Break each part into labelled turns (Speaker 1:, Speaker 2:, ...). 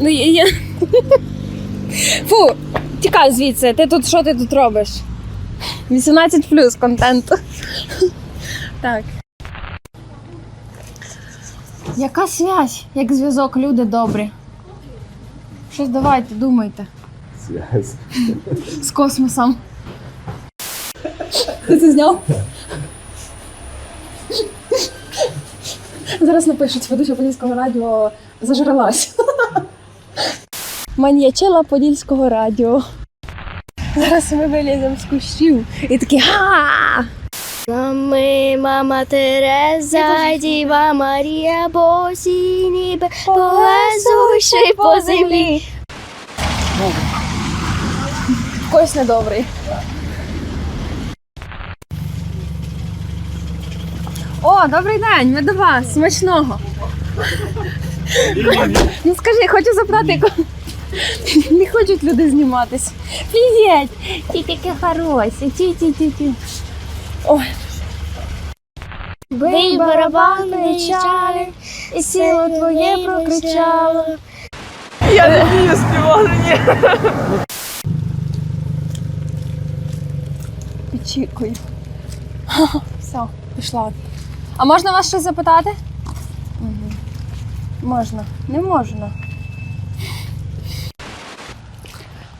Speaker 1: Ну, я... я- Фу, тікай звідси. Ти тут що ти тут робиш? 18 плюс контенту. Так. Яка связь? Як зв'язок, люди добрі. Щось давайте, думайте.
Speaker 2: Связь.
Speaker 1: З космосом. Ти це зняв? Зараз напишуть, ведуча Подільського радіо зажралась. Маньячела Подільського радіо. Зараз ми виліземо з кущів і такі га!
Speaker 3: Ми, мама Тереза, Діва Марія, босі ніби полезущий по землі.
Speaker 1: Когось недобрий. О, добрий день, ми до вас. Смачного. Ну скажи, хочу запитати, не хочуть люди зніматись. Привіт! Ти таке хороше. Ті, ті, ті, ті. Ой.
Speaker 3: Бий барабани кричали, і силу твоє прокричало.
Speaker 4: Я не вмію співати, ні.
Speaker 1: Очікую. Все, пішла. А можна вас щось запитати? Можна. Не можна.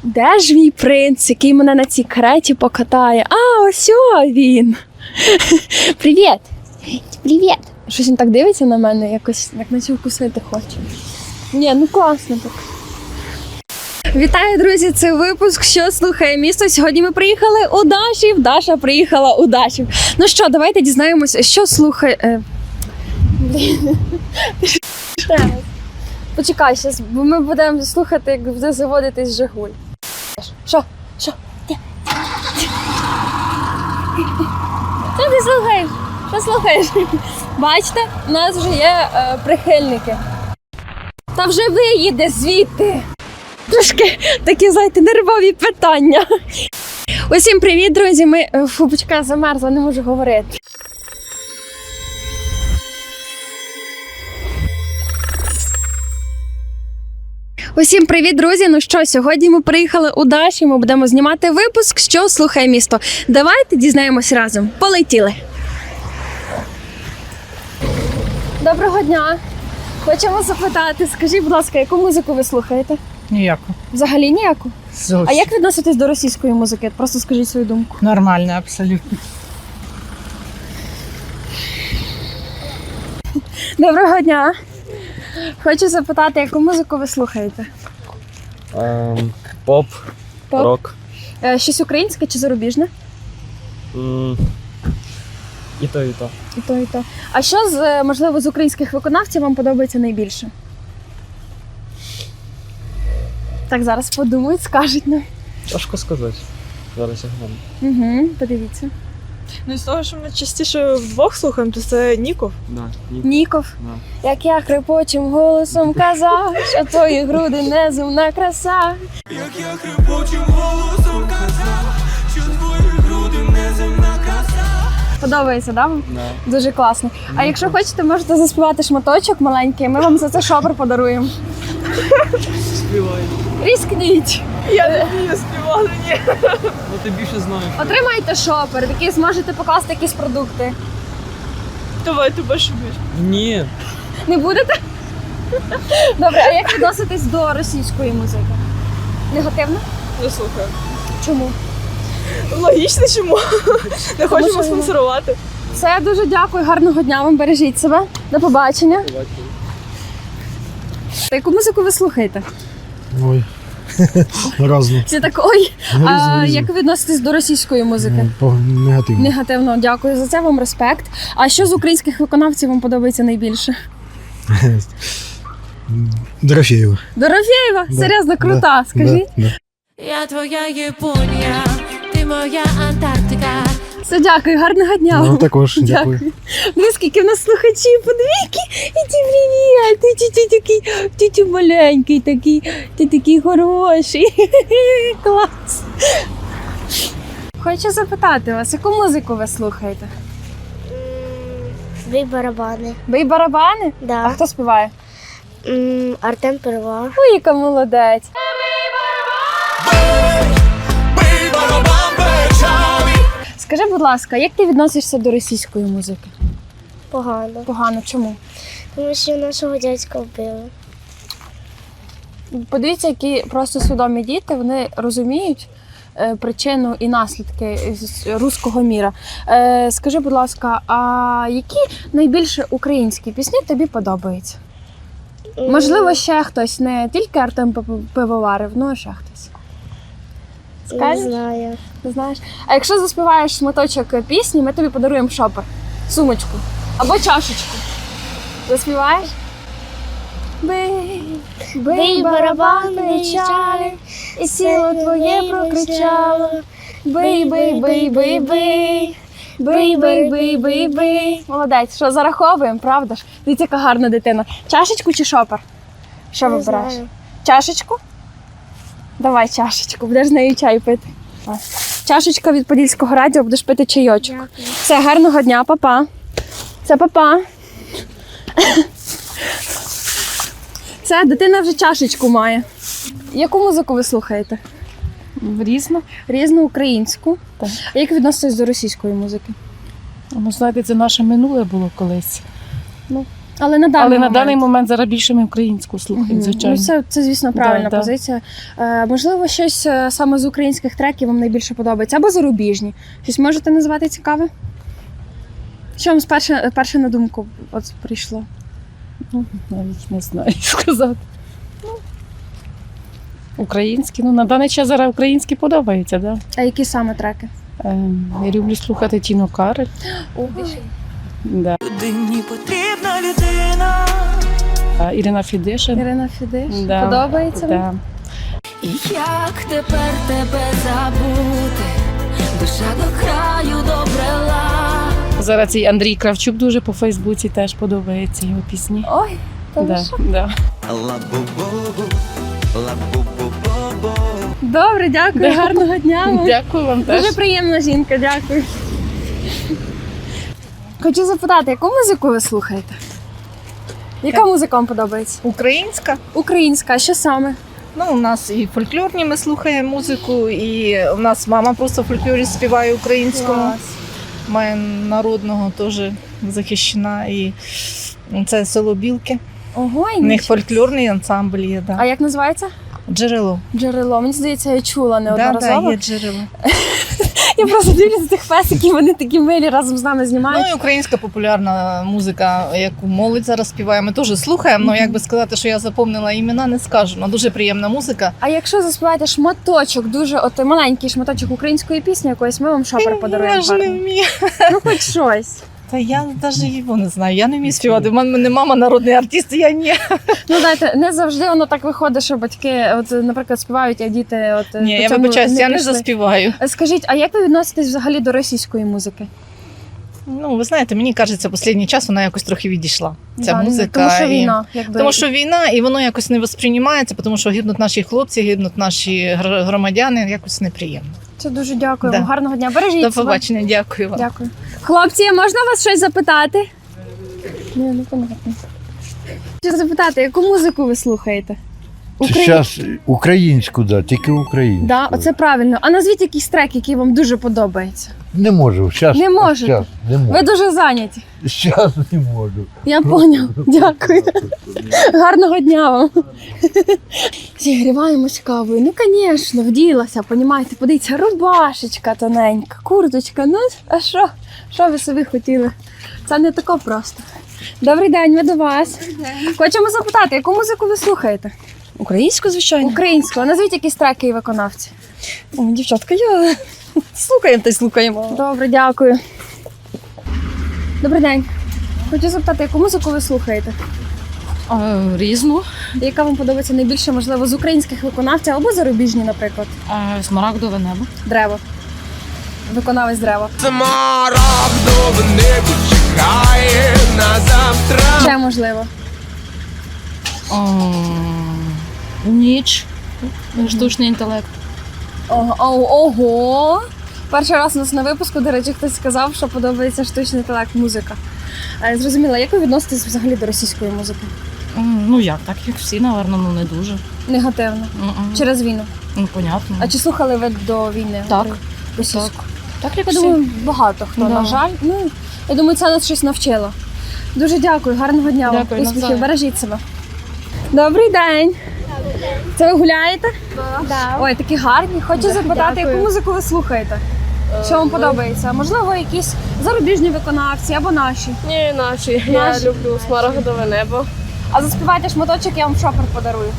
Speaker 1: Де ж мій принц, який мене на цій кареті покатає? А, ось о він. Привіт! Привіт! Щось він так дивиться на мене, якось як наче вкусити хоче. Ні, ну класно так. Вітаю, друзі! Це випуск, що слухає місто. Сьогодні ми приїхали у Дашів. Даша приїхала у Дашів. Ну що, давайте дізнаємося, що слухає. е, Блін. Ще раз. Почекай, щас, бо ми будемо слухати, як буде заводитись Жигуль. Що? Що? Що ти слухаєш? Що слухаєш? Бачите, у нас вже є е, прихильники. Та вже виїде звідти. Трошки такі, знаєте, нервові питання. Усім привіт, друзі! Ми е, фу, замерзла, не можу говорити. Усім привіт, друзі! Ну що, сьогодні ми приїхали у Даші. Ми будемо знімати випуск, що слухає місто. Давайте дізнаємось разом. Полетіли. Доброго дня! Хочемо запитати, скажіть, будь ласка, яку музику ви слухаєте?
Speaker 5: Ніяко.
Speaker 1: Взагалі ніяку.
Speaker 5: Зовсім.
Speaker 1: А як відноситесь до російської музики? Просто скажіть свою думку.
Speaker 5: Нормально, абсолютно.
Speaker 1: Доброго дня. Хочу запитати, яку музику ви слухаєте?
Speaker 2: Ем, поп,
Speaker 1: Поп?
Speaker 2: рок.
Speaker 1: Е, Щось українське чи зарубіжне?
Speaker 2: М, І то, і то.
Speaker 1: І то, і то. А що з е, можливо з українських виконавців вам подобається найбільше? Так, зараз подумають, скажуть нам.
Speaker 2: Важко сказати. Зараз я гляну.
Speaker 1: Угу, подивіться.
Speaker 4: Ну, з того, що ми частіше вдвох слухаємо, то це Ніков.
Speaker 2: Да, ні.
Speaker 1: Ніков,
Speaker 2: Да.
Speaker 1: як я хрипочим голосом казав, що твої груди неземна краса.
Speaker 6: Як я хрипучим голосом казав, що твої груди неземна краса.
Speaker 1: Подобається, да? вам?
Speaker 2: Да.
Speaker 1: Дуже класно. А якщо хочете, можете заспівати шматочок маленький, ми вам за це шопер подаруємо.
Speaker 2: Співай.
Speaker 1: Різкніть!
Speaker 4: Я не вмію співати, ні.
Speaker 2: Ну ти більше знаєш.
Speaker 1: Отримайте шопер, в який зможете покласти якісь продукти.
Speaker 4: Давай, ти більше більше.
Speaker 2: Ні.
Speaker 1: Не будете? Добре, а як відноситесь до російської музики? Негативно?
Speaker 4: Не слухаю.
Speaker 1: Чому?
Speaker 4: Логічно чому? Не хочемо
Speaker 1: що-
Speaker 4: спонсорувати.
Speaker 1: Все, дуже дякую, гарного дня вам, бережіть себе. До побачення. Та Яку музику ви слухаєте?
Speaker 7: Ой, разно.
Speaker 1: Це так ой. А
Speaker 7: Різно, різно.
Speaker 1: як ви відноситесь до російської музики?
Speaker 7: Ну, Негативно.
Speaker 1: Негативно, дякую за це вам респект. А що з українських виконавців вам подобається найбільше?
Speaker 7: Дорофєєва.
Speaker 1: Дорофєєва?
Speaker 7: Да,
Speaker 1: Серйозно, крута,
Speaker 7: да,
Speaker 1: скажіть.
Speaker 7: Да, да.
Speaker 8: Я твоя Японія, ти моя Антарктика.
Speaker 1: Все, дякую, гарного дня.
Speaker 7: Ну,
Speaker 1: вам.
Speaker 7: також, дякую.
Speaker 1: Дивись, скільки в нас слухачів, подивіться, і ті привіт, ти, ти, ти, такий, ти, ти маленький такий, ти такий хороший. Клас. Хочу запитати вас, яку музику ви слухаєте?
Speaker 3: Бий барабани.
Speaker 1: Бий барабани? А хто співає?
Speaker 3: Артем Первак.
Speaker 1: Ой, яка молодець. Скажи, будь ласка, як ти відносишся до російської музики?
Speaker 3: Погано.
Speaker 1: Погано, чому?
Speaker 3: Тому що нашого дядька вбили.
Speaker 1: Подивіться, які просто свідомі діти вони розуміють е, причину і наслідки руського міра. Е, скажи, будь ласка, а які найбільше українські пісні тобі подобаються? Можливо, ще хтось, не тільки Артем Пив- Пивоваров, ну а ще хтось.
Speaker 3: Не знаю.
Speaker 1: Не знаєш? А якщо заспіваєш шматочок пісні, ми тобі подаруємо шопер, сумочку або чашечку. Заспіваєш? Бий,
Speaker 3: Бий барабан печалі, і силу твоє прокричало.
Speaker 1: Бий, бий, бий, бий, бий. Бий, бий, бий, бий, бий. Молодець, що зараховуємо, правда ж? Дивіться, яка гарна дитина. Чашечку чи шопер? Що вибираєш? Чашечку? Давай чашечку, будеш з нею чай пити. Чашечка від Подільського радіо, будеш пити чайочок.
Speaker 3: Дякую.
Speaker 1: Все, гарного дня, папа. Це папа. Це дитина вже чашечку має. Яку музику ви слухаєте?
Speaker 5: Різно.
Speaker 1: Різну українську.
Speaker 5: Так.
Speaker 1: А як відноситесь до російської музики?
Speaker 5: Ну, знаєте, це наше минуле було колись.
Speaker 1: Але на даний
Speaker 5: Але на
Speaker 1: момент.
Speaker 5: даний момент зараз більше ми українську слухаємо, звичайно.
Speaker 1: Ну, це, це, звісно, правильна
Speaker 5: Да, да.
Speaker 1: позиція. Е, можливо, щось е, саме з українських треків вам найбільше подобається, або зарубіжні. Щось можете назвати цікаве? Що вам сперше, перше на думку от прийшло?
Speaker 5: Ну, навіть не знаю що сказати. Ну, Українські, ну на даний час зараз українські подобаються, да?
Speaker 1: А які саме треки?
Speaker 5: Ем, я люблю слухати Тіну Карель. Да.
Speaker 6: Людині потрібна людина
Speaker 5: Ірина Фідишин.
Speaker 1: Ірина Фідиш.
Speaker 5: Да.
Speaker 1: Подобається вам?
Speaker 5: Да.
Speaker 8: І як тепер тебе забути? Душа до краю добрела.
Speaker 5: Зараз і Андрій Кравчук дуже по Фейсбуці теж подобається його пісні.
Speaker 1: Ой, та
Speaker 5: Да,
Speaker 1: що?
Speaker 5: да.
Speaker 6: Ла-бу-бу-бу, ла-бу-бу-бу-бу
Speaker 1: Добре, дякую,
Speaker 5: Да.
Speaker 1: гарного дня.
Speaker 5: Дякую вам теж.
Speaker 1: Дуже приємна жінка, дякую. Хочу запитати, яку музику ви слухаєте? Яка музика вам подобається?
Speaker 4: Українська.
Speaker 1: Українська, а що саме?
Speaker 4: Ну, у нас і фольклорні ми слухаємо музику, і у нас мама просто в фольклорі співає українському. Має народного теж захищена. І це село Білки.
Speaker 1: Ого, і
Speaker 4: У них
Speaker 1: нічого.
Speaker 4: фольклорний ансамбль є,
Speaker 1: А як називається?
Speaker 4: Джерело.
Speaker 1: Джерело. Мені здається, я чула
Speaker 4: Да,
Speaker 1: неодноразово.
Speaker 4: да, є джерело.
Speaker 1: Я просто дивлюся цих песиків, вони такі милі разом з нами знімають.
Speaker 4: Ну і українська популярна музика, яку молодь зараз співає. Ми теж слухаємо. Ну як би сказати, що я запомнила імена, не скажу. Ну дуже приємна музика.
Speaker 1: А якщо заспіваєте шматочок, дуже от маленький шматочок української пісні, якоїсь ми вам шопер подаруємо.
Speaker 4: Я ж не вмію.
Speaker 1: Ну, хоч щось.
Speaker 4: Та я навіть його не знаю. Я не вмію співати. У мене мама народний артист, я ні.
Speaker 1: Ну дайте, не завжди воно так виходить, що батьки, от, наприклад, співають, а діти от
Speaker 4: Ні, я вибачаюсь, я не заспіваю.
Speaker 1: Скажіть, а як ви відноситесь взагалі до російської музики?
Speaker 4: Ну, ви знаєте, мені кажеться, останній час вона якось трохи відійшла. Ця
Speaker 1: Да,
Speaker 4: музика.
Speaker 1: Тому що
Speaker 4: і-
Speaker 1: війна, якби.
Speaker 4: Тому що війна, і воно якось не восприймається, тому що гибнуть наші хлопці, гибнуть наші громадяни. Якось неприємно.
Speaker 1: Це дуже дякую.
Speaker 4: Да.
Speaker 1: Гарного дня. Бережіть
Speaker 4: До
Speaker 1: себе.
Speaker 4: побачення, дякую вам.
Speaker 1: Дякую. Хлопці, можна вас щось запитати? Ні, не понятно. Хочу запитати, яку музику ви слухаєте? Украї-
Speaker 9: Зараз українську, да, тільки українську.
Speaker 1: Да, оце правильно. А назвіть якийсь трек, який вам дуже подобається.
Speaker 9: Не можу. Щас,
Speaker 1: Не можете?
Speaker 9: Щас, не
Speaker 1: Ви дуже зайняті.
Speaker 9: Щас не можу.
Speaker 1: Я поняв. Дякую. Гарного дня вам. Зігріваємось кавою. Ну, звісно, вділася, понімаєте, подивіться, рубашечка тоненька, курточка. Ну, а що? Що ви собі хотіли? Це не тако просто. Добрий день, ми до вас. Хочемо запитати, яку музику ви слухаєте?
Speaker 10: Українську, звичайно.
Speaker 1: Українську. А Назвіть якісь треки і виконавці.
Speaker 10: О, дівчатка, я слухаємо та й слухаємо.
Speaker 1: Добре, дякую. Добрий день. Хочу запитати, яку музику ви слухаєте?
Speaker 10: А, різну.
Speaker 1: Яка вам подобається найбільше, можливо, з українських виконавців або зарубіжні, наприклад?
Speaker 10: А, смарагдове небо.
Speaker 1: Древо. Виконавець дерева.
Speaker 6: Смарагдове небо чекає на завтра
Speaker 1: Ще можливо.
Speaker 10: О, ніч. Штучний інтелект.
Speaker 1: Ого. Перший раз у нас на випуску, до речі, хтось сказав, що подобається штучний інтелект, музика. Е, Зрозуміло, як ви відноситесь взагалі до російської музики?
Speaker 5: Ну як, так як всі, напевно, ну не дуже.
Speaker 1: Негативно.
Speaker 5: М-м.
Speaker 1: Через війну.
Speaker 5: Ну, понятно.
Speaker 1: А чи слухали ви до війни?
Speaker 5: Так.
Speaker 1: Російську?
Speaker 5: Так як
Speaker 1: Я
Speaker 5: всі.
Speaker 1: думаю, багато хто,
Speaker 5: Да.
Speaker 1: на жаль. Ну, я думаю, це нас щось навчило. Дуже дякую, гарного дня вам.
Speaker 5: Дякую,
Speaker 1: Успіхів,
Speaker 5: навзаєм.
Speaker 1: бережіть себе. Добрий день. Це ви гуляєте?
Speaker 3: Да.
Speaker 1: Ой, такі гарні. Хочу запитати,
Speaker 3: дякую.
Speaker 1: яку музику ви слухаєте? Що вам подобається? Можливо, якісь зарубіжні виконавці або наші.
Speaker 10: Ні, наші.
Speaker 1: Наші.
Speaker 10: Я люблю смарагдове небо.
Speaker 1: А заспівайте шматочок, я вам шопер подарую.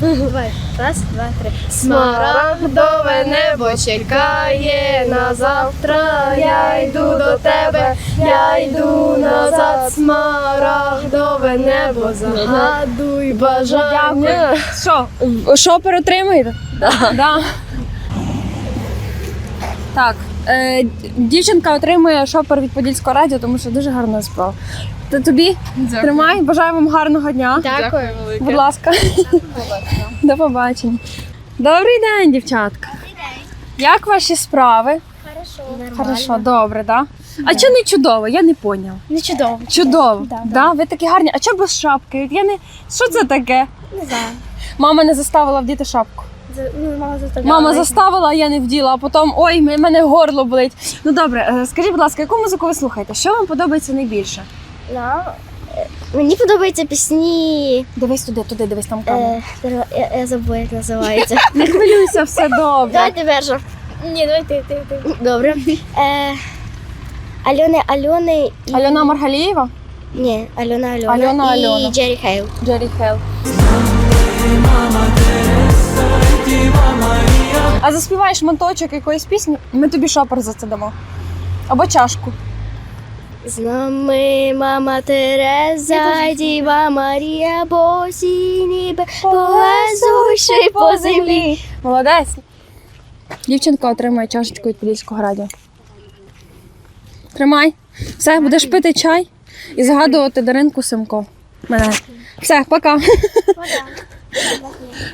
Speaker 3: Давай. Раз, два, три.
Speaker 10: Смарагдове небо чекає на завтра. Я йду до тебе, я йду назад. Смарагдове небо, загадуй бажання.
Speaker 1: Що, шопер отримаєте? Да. Так, е, дівчинка отримує шопер від Подільського радіо, тому що дуже гарна справа. Та тобі тримай, бажаю вам гарного дня.
Speaker 3: Дякую.
Speaker 1: Будь ласка. До побачення. Добрий день, дівчатка. Як ваші справи?
Speaker 3: Хорошо.
Speaker 1: Хорошо, добре, да? А чого не чудово? Я не поняла.
Speaker 3: Не чудово.
Speaker 1: Чудово.
Speaker 3: Да,
Speaker 1: Да, ви такі гарні. А чого без шапки? Я не... Що це таке?
Speaker 3: Не знаю.
Speaker 1: Мама не заставила вдіти шапку.
Speaker 3: Ну, мама заставляла.
Speaker 1: Мама заставила, а я не вділа, а потім ой, мене горло болить. Ну добре, е, скажіть, будь ласка, яку музику ви слухаєте? Що вам подобається найбільше?
Speaker 3: Ну, е, мені подобаються пісні.
Speaker 1: Дивись туди, туди, дивись там камера.
Speaker 3: Е, я, я забула, як називається.
Speaker 1: Не хвилюйся, все добре.
Speaker 3: Давайте перша. Ні, давай ти, ти, ти. Добре. Е, Альони, Альони і...
Speaker 1: Альона Маргалієва,
Speaker 3: Ні, Альона, Альона.
Speaker 1: Альона,
Speaker 3: і
Speaker 1: Альона.
Speaker 3: Джері Хейл.
Speaker 1: Джері Хелл. А заспіваєш моточок якоїсь пісні, ми тобі шопер за це дамо. Або чашку.
Speaker 3: З нами мама Тереза, Діва Марія, босі ніби, полезущи по землі.
Speaker 1: Молодець. Дівчинка отримує чашечку від Подільського радіо. Тримай. Все, будеш пити чай і згадувати Даринку Семко. Мене. Все, пока.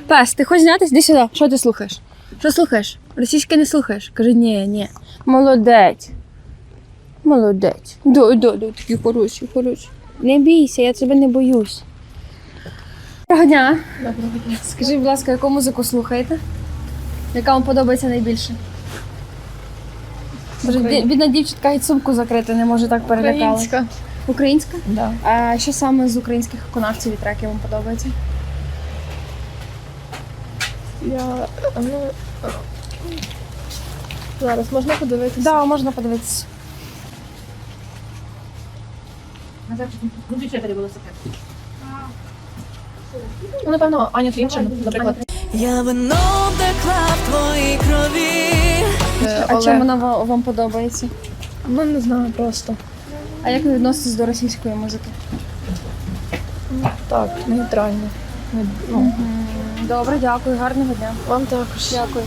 Speaker 1: Пес, ти хочеш знятись? Іди сюди. Що ти слухаєш? Що слухаєш? Російське не слухаєш? Каже, ні, ні. Молодець. Молодець. Да, да, да, такі хороші, хороші. Не бійся, я тебе не боюсь. Доброго дня.
Speaker 5: Доброго дня.
Speaker 1: Скажіть, будь ласка, яку музику слухаєте? Яка вам подобається найбільше? Боже, бі- бідна дівчинка і сумку закрити не може так перелякала.
Speaker 5: Українська.
Speaker 1: Українська?
Speaker 5: Да.
Speaker 1: А що саме з українських виконавців і треків вам подобається?
Speaker 10: Я, ну, зараз можна подивитися?
Speaker 1: Так, да, можна подивитися.
Speaker 5: Ну, напевно, Аня Трінчер, наприклад.
Speaker 8: Я вино втекла в твоїй крові.
Speaker 1: А чим вона ва- вам подобається?
Speaker 10: Ну, не знаю просто.
Speaker 1: А як ви відноситесь до російської музики?
Speaker 10: Так, нейтрально. Не- Ну,
Speaker 1: Добре, дякую, гарного дня.
Speaker 10: вам також.
Speaker 1: Дякую.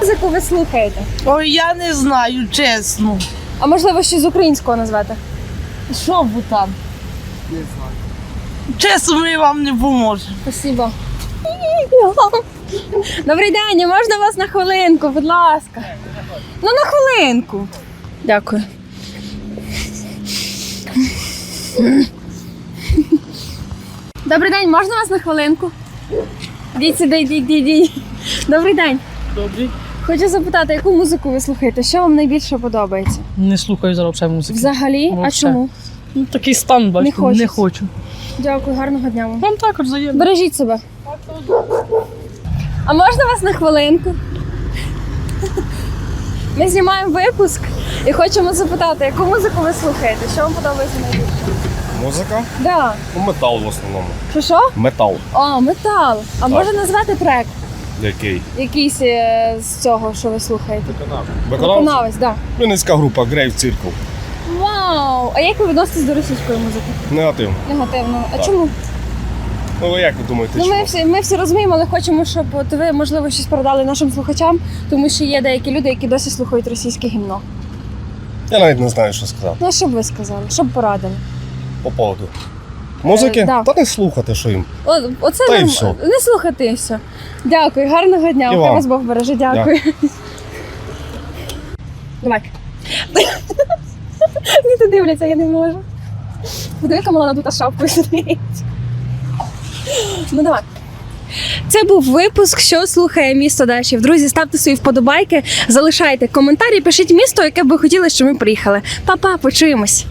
Speaker 1: Музику ви слухаєте?
Speaker 11: Ой, я не знаю, чесно.
Speaker 1: А можливо, щось з українського назвете?
Speaker 11: Що ви там? Не знаю. Чесно, ми вам не поможемо.
Speaker 1: Спасибо. Добрий день, можна вас на хвилинку, будь ласка. Ну, на хвилинку. Дякую. Добрий день, можна вас на хвилинку? Йдіть сюди, йдіть, йдіть. Добрий день.
Speaker 2: Добрий.
Speaker 1: Хочу запитати, яку музику ви слухаєте? Що вам найбільше подобається?
Speaker 2: Не слухаю зараз взагалі музики.
Speaker 1: Взагалі? А чому?
Speaker 2: Ну, такий стан, бачите,
Speaker 1: хочеться.
Speaker 2: не хочу.
Speaker 1: Дякую, гарного дня вам.
Speaker 2: Вам також взаємно.
Speaker 1: Бережіть себе. А можна вас на хвилинку? Ми знімаємо випуск і хочемо запитати, яку музику ви слухаєте? Що вам подобається найбільше?
Speaker 12: Музика?
Speaker 1: Да.
Speaker 12: Ну, метал в основному.
Speaker 1: Що що?
Speaker 12: Метал.
Speaker 1: О, метал. А може назвати трек
Speaker 12: Який?
Speaker 1: якийсь е, з цього, що ви слухаєте?
Speaker 12: Виконавець?
Speaker 1: Виконавець, так.
Speaker 12: Вінницька група Грейв Циркл.
Speaker 1: Вау! А як ви відноситесь до російської музики?
Speaker 12: Негативно.
Speaker 1: Негативно. А
Speaker 12: Так.
Speaker 1: чому?
Speaker 12: Ну, ви як ви думаєте,
Speaker 1: Ну, ми
Speaker 12: чому?
Speaker 1: всі, ми всі розуміємо, але хочемо, щоб от ви, можливо, щось передали нашим слухачам, тому що є деякі люди, які досі слухають російське гімно.
Speaker 12: Я навіть не знаю, що сказати.
Speaker 1: Ну, що б ви сказали? Що б порадили?
Speaker 12: По поводу. Музики?
Speaker 1: Е, да.
Speaker 12: Та не слухати, що їм.
Speaker 1: О, оце
Speaker 12: Та й
Speaker 1: нам-
Speaker 12: все.
Speaker 1: не слухати і все. Дякую, гарного дня.
Speaker 12: І
Speaker 1: Хай
Speaker 12: вам.
Speaker 1: вас Бог береже. Дякую. Давай. Мені тут дивляться, я не можу. Подиви, мала надута шапку сидить. Ну давай. Це був випуск, що слухає місто Дашів. Друзі, ставте свої вподобайки, залишайте коментарі, пишіть місто, яке б ви хотіли, щоб ми приїхали. Па-па, почуємось.